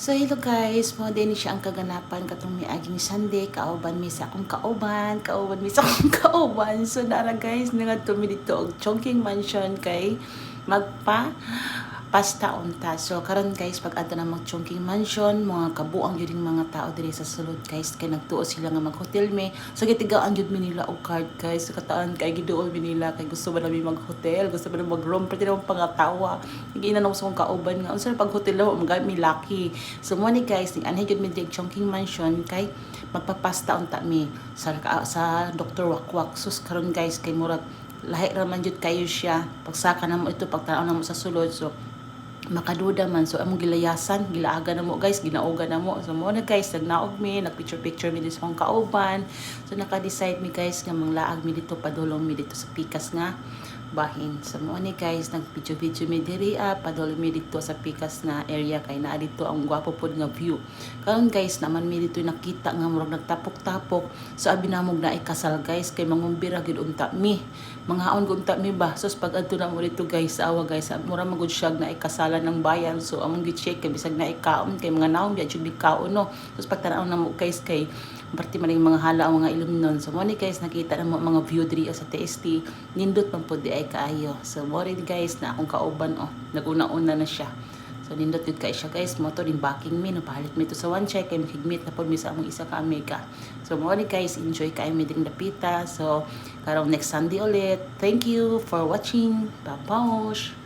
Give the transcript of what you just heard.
So hello guys, mo din siya ang kaganapan. Katong mi aging Sunday, kauban mi sa akong kauban, kauban mi sa akong kauban. So nara guys, nangadto mi dito og Chongqing Mansion kay magpa pasta unta. So karon guys, pag adto na mag Chongqing Mansion, mga kabuang yung mga tao diri sa sulod guys kay nagtuo sila nga mag hotel me. So gitigaan gyud mi nila og card guys. So kataan kay giduol mi nila kay gusto ba nami mag hotel, gusto ba na mag room pati na pangatawa. Giinan ako sa akong kauban nga unsa pag hotel daw mga mi lucky. So mo ni guys, ning anhay mi dig Chongqing Mansion kay magpapasta unta mi sa sa Dr. Wakwak. Sus karon guys kay murag lahi ra man jud kayo siya pagsaka na mo ito pagtanaw na mo sa sulod so makaduda man. So among gilayasan gilaaga na mo guys. Ginauga na mo. So mo na guys. Nagnaog mi nag picture picture mi akong kauban so naka-decide mi guys nga manglaag mi dito padulong mi dito sa pikas nga bahin. So mo ni guys nag video video mi diri ah padulong mi dito sa pikas nga area kay naa dito ang gwapo pod nga view. Karon guys naman mi dito nakita nga murag nagtapok-tapok. So abi namog na ikasal guys kay mangumbira gid unta mi. Manghaon gud unta mi ba? So pag adto na mo dito guys sa awa guys mura magud siya na ikasalan ng bayan. So among gi check kay bisag na ikaon kay mga naon biya jud bikaon no? So pag tanaw na mo guys kay Parti man yung mga hala ang mga ilumnon. So, mo guys, nakita na mo mga view diri sa TST. Nindot man po di ay kaayo. So, mo rin guys, na akong kauban, oh, naguna-una na siya. So, nindot yun kay siya guys. Mo to din backing me. No, pahalit mi to sa one check. Kay makigmeet na po mi sa among isa ka Amiga. So, mo guys, enjoy kayo mi ding dapita. So, karong next Sunday ulit. Thank you for watching. Babaosh!